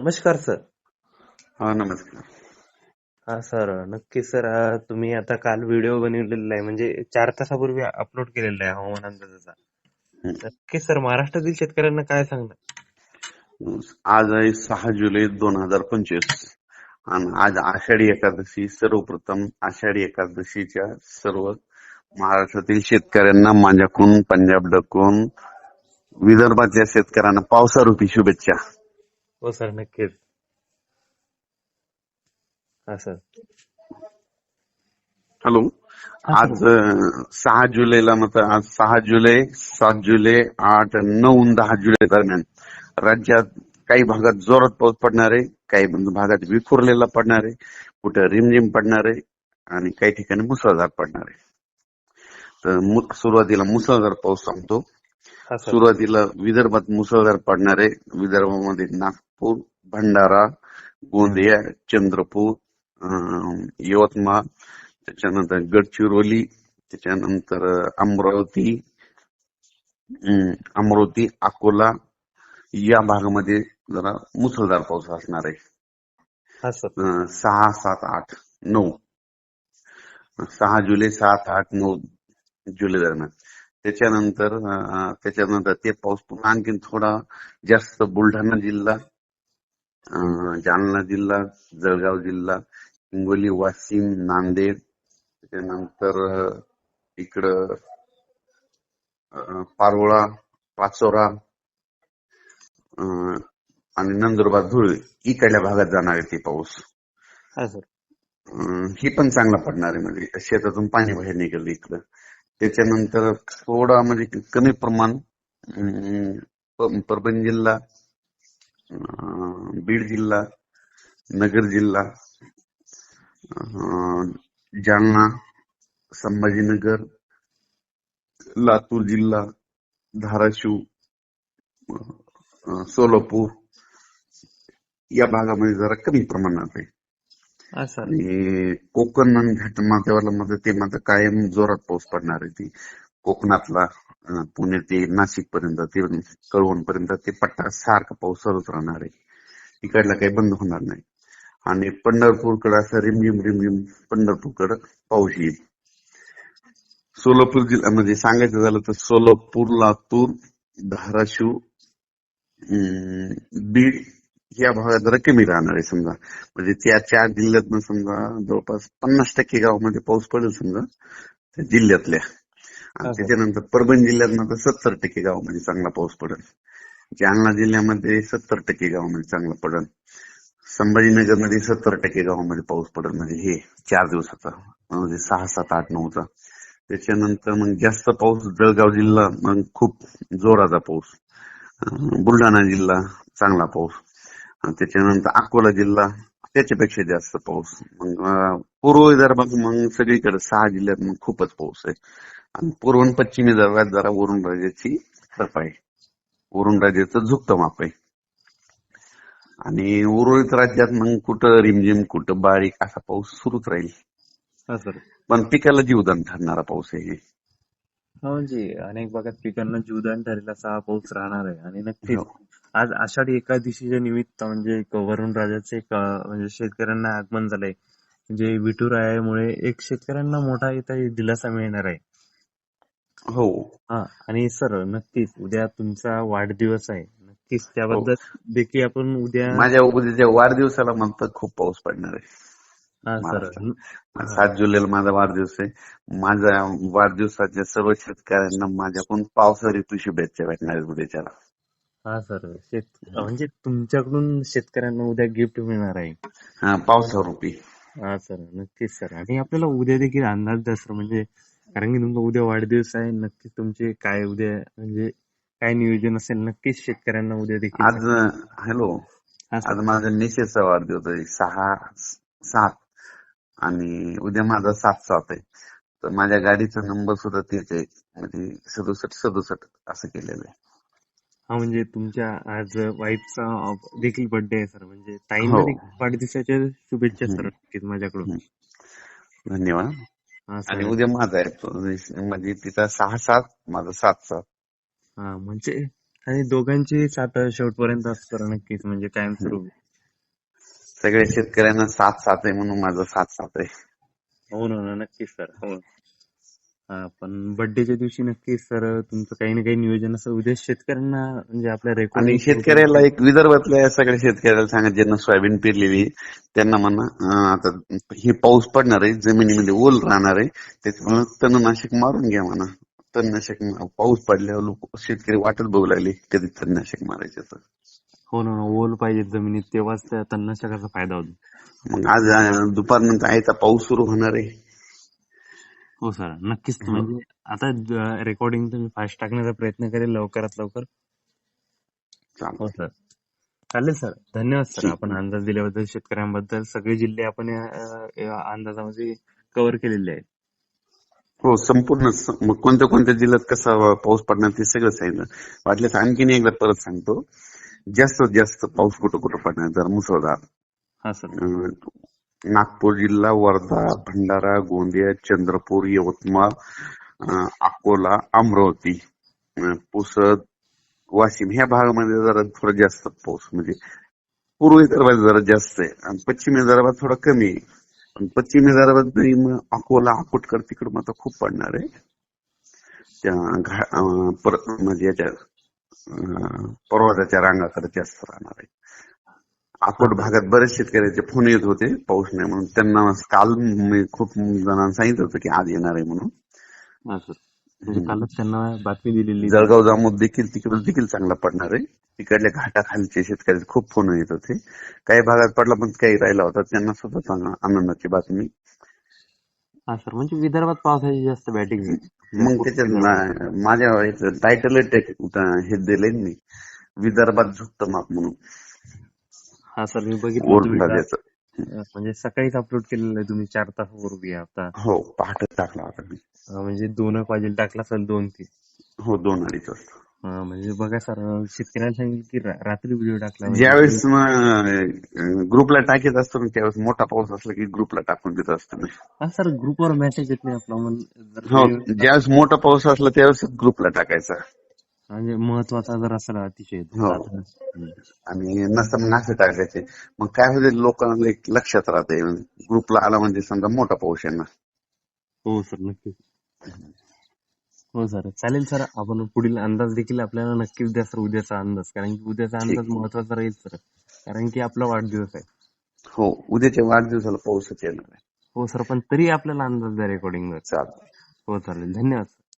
नमस्कार सर. हा नमस्कार. हा सर नक्की सर तुम्ही आता काल व्हिडिओ बनवलेला आहे. म्हणजे चार तासापूर्वी अपलोड केलेला आहे हवामान अंदाजाचा. नक्की सर महाराष्ट्रातील शेतकऱ्यांना काय सांगणार? आज आहे सहा जुलै दोन हजार पंचवीस. आणि आज आषाढी एकादशी सर्वप्रथम आषाढी एकादशीच्या सर्व महाराष्ट्रातील शेतकऱ्यांना माझ्याकडून पंजाब डकून विदर्भातल्या शेतकऱ्यांना पावसारूपी शुभेच्छा. हो सर नक्कीच. हा सर. हॅलो. आज अं, सहा जुलैला मत आज सहा जुलै सात जुलै आठ नऊ आणि दहा जुलै दरम्यान राज्यात काही भागात जोरात पाऊस पडणार आहे काही भागात विखुरलेला पडणार आहे कुठं रिमझिम पडणार आहे आणि काही ठिकाणी मुसळधार पडणार आहे. तर मु- सुरुवातीला मुसळधार पाऊस सांगतो सुरुवातीला विदर्भात मुसळधार पडणार आहे विदर्भामध्ये नागपूर भंडारा गोंदिया चंद्रपूर यवतमाळ त्याच्यानंतर गडचिरोली त्याच्यानंतर अमरावती अमरावती अकोला या भागामध्ये जरा मुसळधार पाऊस असणार आहे. सहा सात आठ नऊ. सहा जुलै सात आठ नऊ जुलै दरम्यान. त्याच्यानंतर त्याच्यानंतर ते पाऊस पुन्हा आणखीन थोडा जास्त बुलढाणा जिल्हा जालना जिल्हा जळगाव जिल्हा हिंगोली वाशिम नांदेड त्याच्यानंतर इकडं पारोळा पाचोरा आणि नंदुरबार धुळे इकडल्या भागात जाणार आहे ते पाऊस. हा ही पण चांगला पडणार आहे म्हणजे शेतातून पाणी बाहेर निघेल इकडं. त्याच्यानंतर थोडा म्हणजे कमी प्रमाण अं, परभणी जिल्हा अं, बीड जिल्हा नगर जिल्हा अं, जालना संभाजीनगर लातूर जिल्हा धाराशिव सोलापूर या भागामध्ये जरा कमी प्रमाणात आहे. आणि कोकण आणि घाटमाथ्यावाला मध्ये ते मात्र कायम जोरात पाऊस पडणार आहे. ती कोकणातला पुणे ते नाशिक पर्यंत ते कळवण पर्यंत ते पट्टा सारखा पाऊस चालूच राहणार आहे. तिकडला काही बंद होणार नाही. आणि पंढरपूरकडे असं रिमझिम रिमझिम पंढरपूरकडे पाऊस येईल. सोलापूर जिल्ह्यामध्ये म्हणजे सांगायचं झालं तर सोलापूर लातूर धाराशिव बीड या भागात जरा कमी राहणार आहे समजा. म्हणजे त्या चार जिल्ह्यातनं समजा जवळपास पन्नास टक्के गावामध्ये पाऊस पडेल समजा त्या जिल्ह्यातल्या. आणि. त्याच्यानंतर परभणी जिल्ह्यात तर सत्तर टक्के गावामध्ये चांगला पाऊस पडेल. जालना जिल्ह्यामध्ये सत्तर टक्के गावामध्ये चांगला पडेल. संभाजीनगरमध्ये सत्तर टक्के गावामध्ये पाऊस पडेल. म्हणजे हे चार दिवसाचा म्हणजे सहा सात आठ नऊचा. त्याच्यानंतर मग जास्त पाऊस जळगाव जिल्हा मग खूप जोराचा पाऊस. बुलढाणा जिल्हा चांगला पाऊस. आणि त्याच्यानंतर अकोला जिल्हा त्याच्यापेक्षा जास्त पाऊस. मग पूर्व विदर्भात मग सगळीकडे सहा जिल्ह्यात मग खूपच पाऊस आहे. आणि पूर्व आणि पश्चिम विदर्भात जरा वरुण राजाची खरप आहे. वरुण राजाचं झुकतं माप आहे. आणि उर्वरित राज्यात मग कुठं रिमझिम कुठं बारीक असा पाऊस सुरूच राहील. पण पिकाला जीवदान ठरणारा पाऊस आहे म्हणजे अनेक भागात पिकांना जीवदान ठरेल असा हा पाऊस राहणार आहे. आणि नक्कीच हो. आज आषाढी एकादशीच्या निमित्त म्हणजे एक वरुण राजाचे एक म्हणजे शेतकऱ्यांना आगमन झालंय. म्हणजे विठुरायामुळे एक शेतकऱ्यांना मोठा इथं दिलासा मिळणार आहे. हो. हा आणि सर नक्कीच उद्या तुमचा वाढदिवस आहे. नक्कीच त्याबद्दल हो. देखील आपण उद्या माझ्या उद्याच्या वाढदिवसाला म्हणतात खूप पाऊस पडणार आहे. हा. सात जुलैला माझा वाढदिवस आहे. माझ्या वाढदिवसाच्या सर्व शेतकऱ्यांना माझ्याकडून पावसा ऋतू शुभेच्छा भेटणार आहेत उद्याच्याला. हा सर. शेत म्हणजे तुमच्याकडून शेतकऱ्यांना उद्या गिफ्ट मिळणार आहे. हा पावसारूपी हा सर. नक्कीच सर. आणि आपल्याला उद्या देखील अंदाज द्या सर. म्हणजे कारण की तुमचा उद्या वाढदिवस आहे. नक्कीच तुमचे काय उद्या म्हणजे काय नियोजन असेल नक्कीच शेतकऱ्यांना उद्या देखील. आज हॅलो. आज माझा निशेचा वाढदिवस आहे. सहा सात आणि उद्या माझा सात सात आहे. तर माझ्या गाडीचा नंबर सुद्धा तेच आहे. म्हणजे सदुसष्ट सदुसष्ट असं केलेलं आहे. हा म्हणजे तुमच्या आज वाईफचा देखील बर्थडे आहे सर म्हणजे ताईंना हो. वाढदिवसाच्या शुभेच्छा सर माझ्याकडून. धन्यवाद. हा आणि उद्या माझा आहे. म्हणजे तिचा सहा सात माझा सात सात. हा म्हणजे आणि दोघांची साथ शेवटपर्यंत असतं नक्कीच. म्हणजे कायम सुरू. सगळ्या शेतकऱ्यांना साथ साथ आहे म्हणून माझा साथ साथ आहे. हो ना ना, नक्कीच सर हो हा. पण बर्थडेच्या दिवशी नक्कीच सर तुमचं काही ना काही नियोजन असं उद्या शेतकऱ्यांना म्हणजे आपल्या आणि रेकॉर्ड शेतकऱ्याला एक विदर्भातल्या सगळ्या शेतकऱ्याला सांगा ज्यांना सोयाबीन पेरलेली त्यांना म्हणा आता हे पाऊस पडणार आहे जमिनीमध्ये ओल राहणार आहे त्याच्यामुळे तणनाशक मारून घ्या म्हणा. तणनाशक पाऊस पडल्यावर लोक शेतकरी वाटत बघू लागले कधी तणनाशक मारायचं तर. हो ना ओल पाहिजे जमिनीत तेव्हाच त्या तणनाशकाचा फायदा होतो. मग आज दुपारनंतर आयचा पाऊस सुरू होणार आहे. हो सर. नक्कीच म्हणजे आता रेकॉर्डिंग तुम्ही फास्ट टाकण्याचा प्रयत्न करेल लवकरात लवकर. हो सर. चालेल सर. धन्यवाद सर. आपण अंदाज दिल्याबद्दल शेतकऱ्यांबद्दल सगळे जिल्हे आपण अंदाजामध्ये कव्हर केलेले आहेत. हो संपूर्ण मग कोणत्या कोणत्या जिल्ह्यात कसा पाऊस पडणार ते सगळं सांगितलं. वाटल्यास आणखीन एकदा परत सांगतो. जास्तीत जास्त पाऊस कुठं कुठं पडणार जर मुसळधार. हा नागपूर जिल्हा वर्धा भंडारा गोंदिया चंद्रपूर यवतमाळ अकोला अमरावती पुसद वाशिम ह्या भागामध्ये जरा थोडा जास्त पाऊस. म्हणजे पूर्व विदर्भात जरा जास्त आहे आणि पश्चिम विदर्भात थोडा कमी आहे. पण पश्चिम विदर्भात नाही मग अकोला अकोटकर तिकडं मात्र खूप पडणार आहे. त्या घा- म्हणजे याच्या पर्वताच्या रांगाकडे जास्त राहणार आहे. अकोट भागात बरेच शेतकऱ्याचे फोन येत होते पाऊस नाही म्हणून. त्यांना काल मी खूप जणांना सांगितलं होतं की आज येणार आहे म्हणून. म्हणजे कालच त्यांना बातमी दिलेली. जळगाव जामोद देखील तिकडे देखील चांगला पडणार आहे. तिकडल्या घाटाखालचे शेतकरी खूप फोन येत होते. काही भागात पडला पण काही राहिला होता. त्यांना सुद्धा चांगला आनंदाची बातमी. हा सर. म्हणजे विदर्भात पावसाची जास्त बॅटिंग मग त्याच्यात माझ्या टायटल हे दिले मी. विदर्भात झुकतं माप म्हणून. हा सर मी बघितलं म्हणजे सकाळीच अपलोड केलेलं आहे तुम्ही चार तासापूर्वी आता. हो पहाटे टाकला होता मी. म्हणजे दोन वाजे टाकला असेल दोन तीन हो दोन अडीच वाजता. म्हणजे बघा सर शेतकऱ्यांना सांगितलं की रात्री व्हिडिओ टाकला म्हणजे ज्यावेळेस ग्रुपला टाकीत असतो ना त्यावेळेस मोठा पाऊस असला की ग्रुपला टाकून देत असतो मी. हा सर ग्रुपवर मेसेज येत नाही आपला हो ते- ज्यावेळेस मोठा पाऊस असला त्यावेळेस ग्रुपला टाकायचा. म्हणजे महत्त्वाचा जर असेल अतिशय हो. आणि नसतं मग असं टाकायचे मग काय होते? लोकांना एक लक्षात राहते. ग्रुपला आला म्हणजे समजा मोठा पाऊस येणार. हो सर नक्कीच. हो सर चालेल सर. आपण पुढील अंदाज देखील आपल्याला नक्कीच द्या सर उद्याचा अंदाज. कारण की उद्याचा अंदाज महत्त्वाचा राहील सर. कारण की आपला वाढदिवस आहे. हो उद्याच्या वाढदिवसाला पाऊसच येणार आहे. हो सर पण तरी आपल्याला अंदाज द्या रेकॉर्डिंग हो चालेल. धन्यवाद